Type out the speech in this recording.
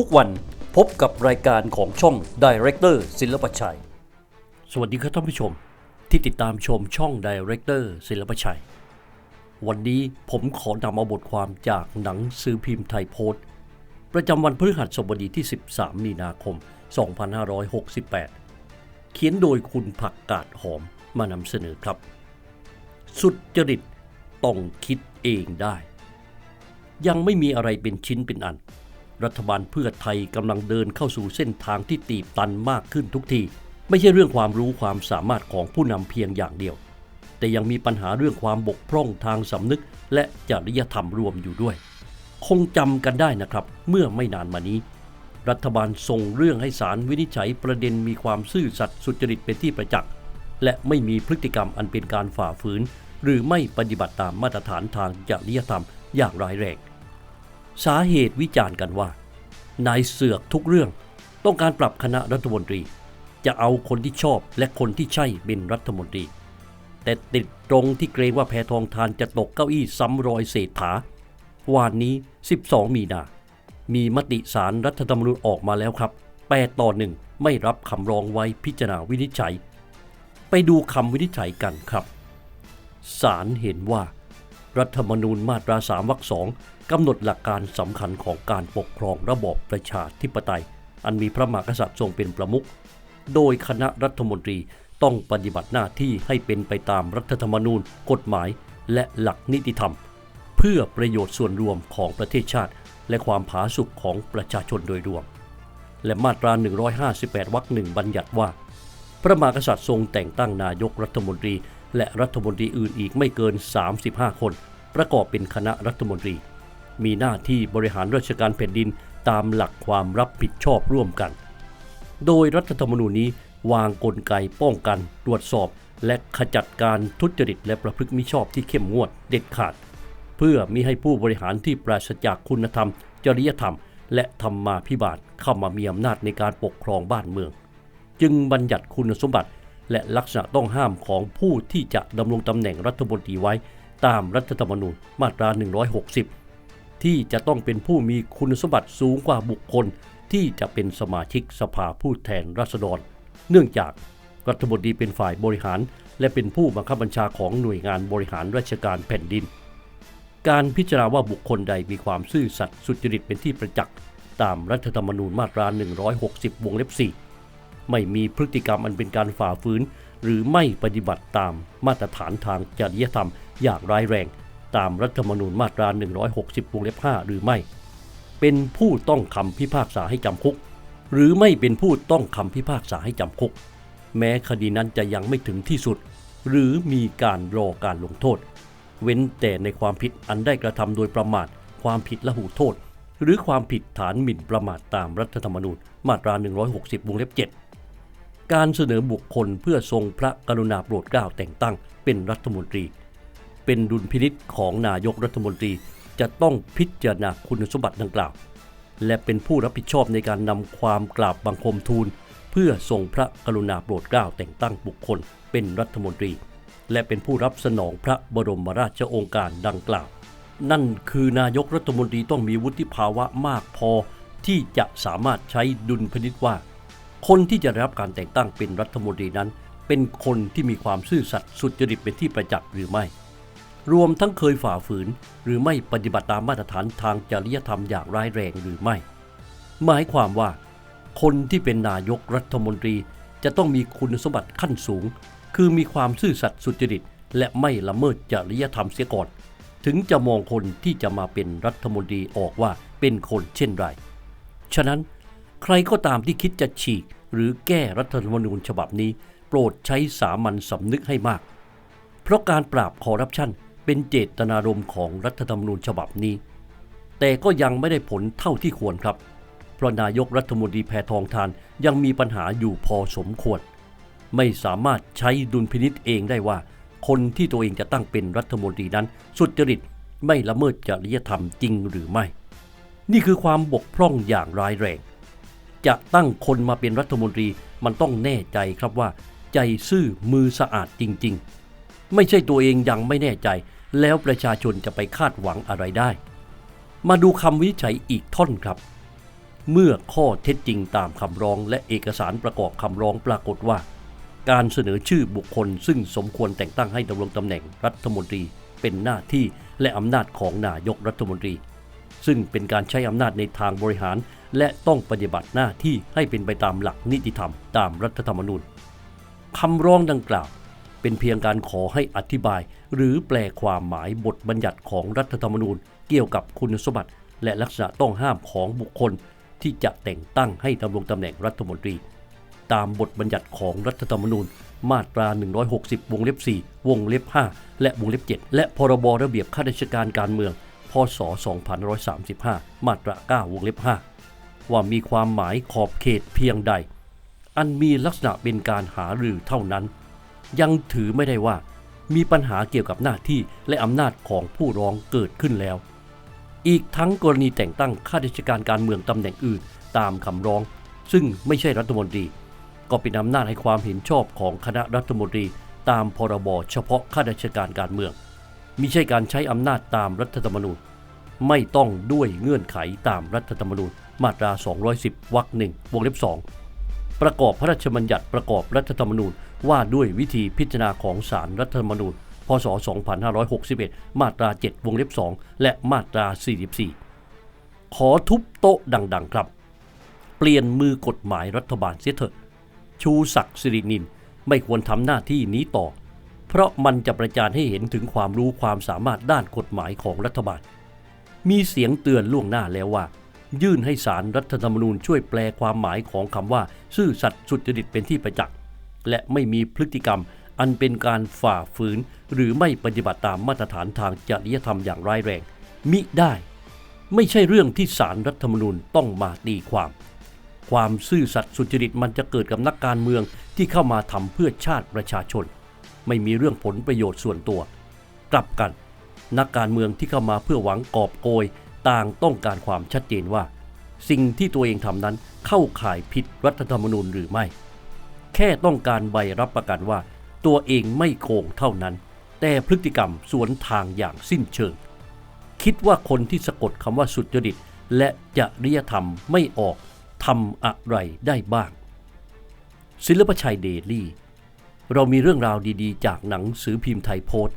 ทุกวันพบกับรายการของช่อง Director ศิลปชัย สวัสดีครับท่านผู้ชมที่ติดตามชมช่อง Director ศิลปชัย วันนี้ผมขอนำเอาบทความจากหนังสือพิมพ์ไทยโพสต์ ประจำวันพฤหัสบดีที่ 13 มีนาคม 2568 เขียนโดยคุณผักกาดหอมมานำเสนอครับ สุดจริตต้องคิดเองได้ ยังไม่มีอะไรเป็นชิ้นเป็นอัน รัฐบาลเพื่อไทยกำลังเดินเข้าสู่เส้นทางที่ตีบตันมากขึ้นทุกที ไม่ใช่เรื่องความรู้ความสามารถของผู้นำเพียงอย่างเดียว แต่ยังมีปัญหาเรื่องความบกพร่องทางสำนึก และจริยธรรมรวมอยู่ด้วย คงจำกันได้นะครับ เมื่อไม่นานมานี้ รัฐบาลส่งเรื่องให้ศาลวินิจฉัยประเด็นมีความซื่อสัตย์สุจริตเป็นที่ประจักษ์และไม่มีพฤติกรรมอันเป็นการฝ่าฝืน หรือไม่ปฏิบัติตามมาตรฐานทางจริยธรรมอย่างร้ายแรง สาเหตุวิจารณ์กันว่านายเสือกทุกเรื่องต้องการปรับคณะรัฐมนตรี จะเอาคนที่ชอบและคนที่ใช่เป็นรัฐมนตรี แต่ติดตรงที่เกรงว่าแพทองทานจะตกเก้าอี้ซ้ำรอยเศรษฐาวานนี้ 12 มีนา มีมติสารรัฐธรรมนูญออกมาแล้วครับ 8 ต่อหนึ่งไม่รับคำร้องไว้พิจารณาวินิจฉัย ไปดูคำวินิจฉัยกันครับศาลเห็นว่า รัฐธรรมนูญมาตรา3วรรคสองกำหนดหลักการสำคัญของการปกครองระบอบประชาธิปไตย อันมีพระมหากษัตริย์ทรงเป็นประมุข โดยคณะรัฐมนตรีต้องปฏิบัติหน้าที่ให้เป็นไปตามรัฐธรรมนูญ กฎหมาย และหลักนิติธรรม เพื่อประโยชน์ส่วนรวมของประเทศชาติ และความผาสุกของประชาชนโดยรวม และมาตรา 158วรรคหนึ่งบัญญัติว่า พระมหากษัตริย์ทรงแต่งตั้งนายกรัฐมนตรี และรัฐมนตรีอื่นอีกไม่เกิน 35 คน ประกอบเป็นคณะรัฐมนตรี มีหน้าที่บริหารราชการแผ่นดินตามหลักความรับผิดชอบร่วมกัน โดยรัฐธรรมนูญนี้วางกลไกป้องกัน ตรวจสอบ และขจัดการทุจริตและประพฤติมิชอบที่เข้มงวดเด็ดขาด เพื่อมิให้ผู้บริหารที่ปราศจากคุณธรรม จริยธรรม และธรรมาภิบาลเข้ามามีอำนาจในการปกครองบ้านเมือง จึงบัญญัติคุณสมบัติ และลักษณะต้องห้ามของผู้ที่จะดำรงตำแหน่งรัฐมนตรีไว้ตามรัฐธรรมนูญมาตรา 160 ที่จะต้องเป็นผู้มีคุณสมบัติสูงกว่าบุคคล ที่จะเป็นสมาชิกสภาผู้แทนราษฎร เนื่องจากรัฐมนตรีเป็นฝ่ายบริหาร และเป็นผู้บังคับบัญชาของหน่วยงานบริหารราชการแผ่นดิน การพิจารณาว่าบุคคลใดมีความซื่อสัตย์สุจริตเป็นที่ประจักษ์ตามรัฐธรรมนูญมาตรา 160 วงเล็บ 4 ไม่มีพฤติกรรมอันเป็นการฝ่าฝืน หรือไม่ปฏิบัติตามมาตรฐานทางจริยธรรมอย่างร้ายแรง ตามรัฐธรรมนูญมาตรา 160วงเล็บ5หรือไม่ เป็นผู้ต้องคำพิพากษาให้จำคุก หรือไม่เป็นผู้ต้องคำพิพากษาให้จำคุก แม้คดีนั้นจะยังไม่ถึงที่สุด หรือมีการรอการลงโทษ เว้นแต่ในความผิดอันได้กระทำโดยประมาท ความผิดละหูโทษหรือความผิดฐานหมิ่นประมาทตามรัฐธรรมนูญมาตรา 160 วงเล็บ 7 การเสนอบุคคลเพื่อทรงพระกรุณาโปรดเกล้าแต่งตั้งเป็นรัฐมนตรี เป็นดุลพินิษของนายกรัฐมนตรีจะต้องพิจารณาคุณสมบัติดังกล่าว และเป็นผู้รับผิดชอบในการนำความกราบบังคมทูล เพื่อทรงพระกรุณาโปรดเกล้าแต่งตั้งบุคคลเป็นรัฐมนตรี และเป็นผู้รับสนองพระบรมราชโองการดังกล่าว นั่นคือนายกรัฐมนตรีต้องมีวุฒิภาวะมากพอที่จะสามารถใช้ดุลพินิษว่า คนที่จะได้รับการแต่งตั้งเป็นรัฐมนตรีนั้น เป็นคนที่มีความซื่อสัตย์สุจริตเป็นที่ประจักษ์หรือไม่ รวมทั้งเคยฝ่าฝืน หรือไม่ปฏิบัติตามมาตรฐานทางจริยธรรมอย่างร้ายแรงหรือไม่ หมายความว่า คนที่เป็นนายกรัฐมนตรีจะต้องมีคุณสมบัติขั้นสูง คือมีความซื่อสัตย์สุจริต และไม่ละเมิดจริยธรรมเสียก่อน ถึงจะมองคนที่จะมาเป็นรัฐมนตรีออกว่าเป็นคนเช่นไร ฉะนั้น ใครก็ตามที่คิดจะฉีก หรือแก้รัฐธรรมนูญฉบับนี้ โปรดใช้สามัญสำนึกให้มาก เพราะการปราบคอร์รัปชันเป็นเจตนารมณ์ของรัฐธรรมนูญฉบับนี้ แต่ก็ยังไม่ได้ผลเท่าที่ควรครับ เพราะนายกรัฐมนตรีแพทองทานยังมีปัญหาอยู่พอสมควร ไม่สามารถใช้ดุลพินิษเองได้ว่า คนที่ตัวเองจะตั้งเป็นรัฐมนตรีนั้น สุจริตไม่ละเมิดจริยธรรมจริงหรือไม่ นี่คือความบกพร่องอย่างร้ายแรง จะตั้งคนมาเป็นรัฐมนตรีมันต้องแน่ใจครับว่า ใจซื่อมือสะอาดจริง ๆ ไม่ใช่ตัวเองยังไม่แน่ใจ แล้วประชาชนจะไปคาดหวังอะไรได้ มาดูคำวิจัยอีกท่อนครับ เมื่อข้อเท็จจริงตามคำร้องและเอกสารประกอบคำร้องปรากฏว่า การเสนอชื่อบุคคล ซึ่งสมควรแต่งตั้งให้ดำรงตำแหน่งรัฐมนตรีเป็นหน้าที่และอำนาจของนายกรัฐมนตรี ซึ่งเป็นการใช้อำนาจในทางบริหาร และต้องปฏิบัติหน้าที่ให้เป็นไปตามหลักนิติธรรมตามรัฐธรรมนูญคำร้องดังกล่าวเป็นเพียงการขอให้อธิบาย หรือแปลความหมายบทบัญญัติของรัฐธรรมนูญ เกี่ยวกับคุณสมบัติ และลักษณะต้องห้ามของบุคคล ที่จะแต่งตั้งให้ดำรงตำแหน่งรัฐมนตรี ตามบทบัญญัติของรัฐธรรมนูญ มาตรา 160 วงเล็บ 4 วงเล็บ 5 และวงเล็บ 7 และพรบระเบียบข้าราชการการเมือง พศ 2535 มาตรา 9 วงเล็บ 5 ว่ามีความหมายขอบเขตเพียงใด อันมีลักษณะเป็นการหารือเท่านั้น ยังถือไม่ได้ว่ามีปัญหาเกี่ยวกับหน้าที่และอำนาจของผู้ร้องเกิดขึ้นแล้ว อีกทั้งกรณีแต่งตั้งข้าราชการการเมืองตำแหน่งอื่นตามคำร้อง ซึ่งไม่ใช่รัฐมนตรี ก็เป็นอำนาจให้ความเห็นชอบของคณะรัฐมนตรีตามพรบเฉพาะข้าราชการการเมืองมิใช่การใช้อำนาจตามรัฐธรรมนูญ ไม่ต้องด้วยเงื่อนไขตามรัฐธรรมนูญมาตรา 210 วรรคหนึ่งวงเล็บ 2 ประกอบพระราชบัญญัติประกอบรัฐธรรมนูญว่าด้วยวิธีพิจารณาของศาลรัฐธรรมนูญ พศ 2561 มาตรา 7 วงเล็บ 2 และมาตรา 44 ขอทุบโต๊ะดัง ๆ ครับ เปลี่ยนมือกฎหมายรัฐบาลเสียเถอะ ชูศักดิ์สิรินินไม่ควรทำหน้าที่นี้ต่อ เพราะมันจะประจานให้เห็นถึงความรู้ความสามารถด้านกฎหมายของรัฐบาล มีเสียงเตือนล่วงหน้าแล้วว่า ยื่นให้สารรัฐธรรมนูญช่วยแปลความหมายของคำว่า ซื่อสัตย์สุจริตเป็นที่ประจักษ์และไม่มีพฤติกรรมอันเป็นการฝ่าฝืน หรือไม่ปฏิบัติตามมาตรฐานทางจริยธรรมอย่างร้ายแรง มิได้ ไม่ใช่เรื่องที่สารรัฐธรรมนูญต้องมาตีความ ความซื่อสัตย์สุจริตมันจะเกิดกับนักการเมืองที่เข้ามาทำเพื่อชาติประชาชน ไม่มีเรื่องผลประโยชน์ส่วนตัว กลับกัน นักการเมืองที่เข้ามาเพื่อหวังกอบโกย ต่างต้องการความชัดเจนว่า สิ่งที่ตัวเองทำนั้นเข้าข่ายผิดรัฐธรรมนูญหรือไม่ แค่ต้องการใบรับประกันว่า ตัวเองไม่โกงเท่านั้น แต่พฤติกรรมสวนทางอย่างสิ้นเชิง คิดว่าคนที่สะกดคำว่าสุจริต และจริยธรรมไม่ออกทำอะไรได้บ้าง ศิลปชัยเดลี่ เรามีเรื่องราวดีๆ จากหนังสือพิมพ์ไทยโพสต์